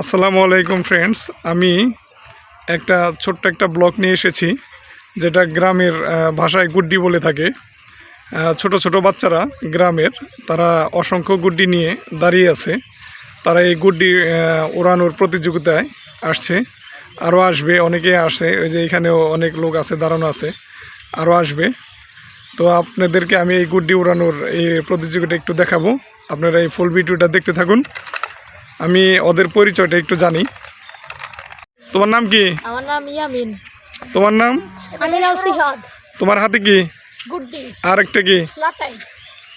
আসসালামু আলাইকুম ফ্রেন্ডস আমি একটা ছোট্ট একটা ব্লগ নিয়ে এসেছি, যেটা গ্রামের ভাষায় গুড্ডি বলে থাকে। ছোট ছোট বাচ্চারা গ্রামের, তারা অসংখ্য গুড্ডি নিয়ে দাঁড়িয়ে আছে। তারা এই গুড্ডি ওড়ানোর প্রতিযোগিতায় আসছে। আরও আসবে, অনেকে আসে ওই যে এখানেও অনেক লোক আছে, দাঁড়ানো আছে, আরও আসবে। তো আপনাদেরকে আমি এই গুড্ডি উড়ানোর এই প্রতিযোগিতা একটু দেখাবো। আপনারা এই ফুল ভিডিওটা দেখতে থাকুন। আমি ওদের পরিচয়টা একটু জানি। তোমার নাম কি? আমার নাম ইয়ামিন। তোমার নাম? আমি নাম সিহাদ। তোমার হাতে কি? গুড্ডি। আর একটা কি? লাটাই।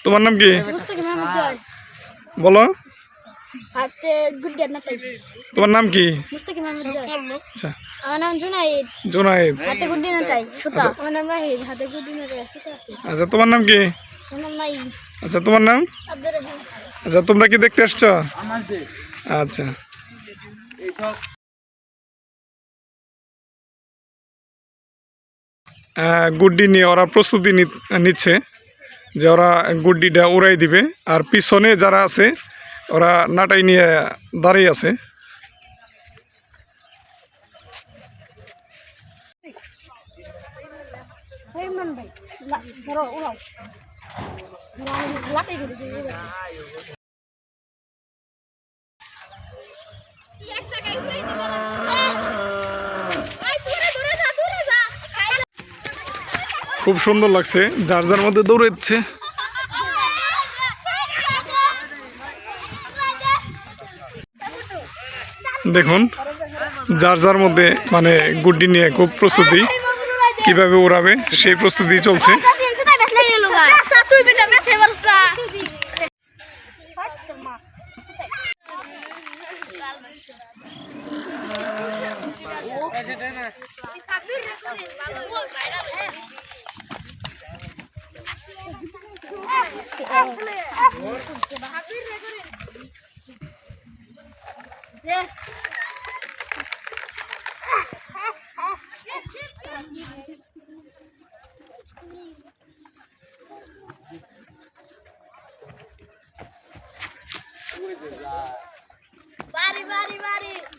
তোমার নাম কি? মুস্তাকিম আহমেদ জয়। বলো। হাতে গুড্ডি আর লাটাই তোমার নাম কি? মুস্তাকিম আহমেদ জয়। আচ্ছা। আমার নাম জুনাইদ। জোনায়েদ হাতে গুড্ডি নাটাই সুতা। আমার নাম রাহিদ হাতে গুড্ডি নাটাই সুতা আছে। আচ্ছা তোমার নাম কি? আমার নাম নাই আচ্ছা তোমার নাম? আব্দুর রহিম। আচ্ছা তোমরা কি দেখতে আসছো? আচ্ছা। গুড্ডি নিয়ে ওরা প্রস্তুতি নিচ্ছে যে ওরা গুড্ডিটা উড়াই দিবে। আর পিছনে যারা আছে, ওরা নাটাই নিয়ে দাঁড়িয়ে আছে উড়াও লাটাই দিবি এক জায়গায় উড়াই দিবি আই দূরে দূরে যা দূরে যা খুব সুন্দর লাগছে। যার যার মধ্যে দৌড়াচ্ছে। দেখুন, যার যার মধ্যে মানে গুড্ডি নিয়ে খুব প্রস্তুতি। কীভাবে উড়াবে, সেই প্রস্তুতি চলছে। তুই বেটা মেছে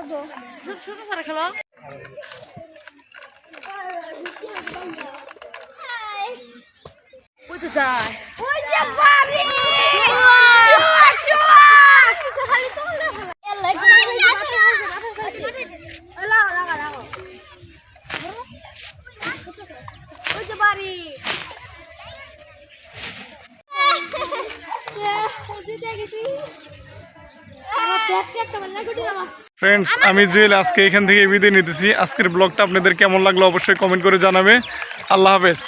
দে বাহে দে চল নাটাই কারণটা এড়ে উদে কাঁচা দিবাল উদে ওই যে বাড়ি ফ্রেন্ডস আমি জুয়েল, আজকে এখান থেকে বিদায় নিতেছি। আজকের ব্লগটা আপনাদের কেমন লাগল অবশ্যই কমেন্ট করে জানাবে। আল্লাহ হাফেজ।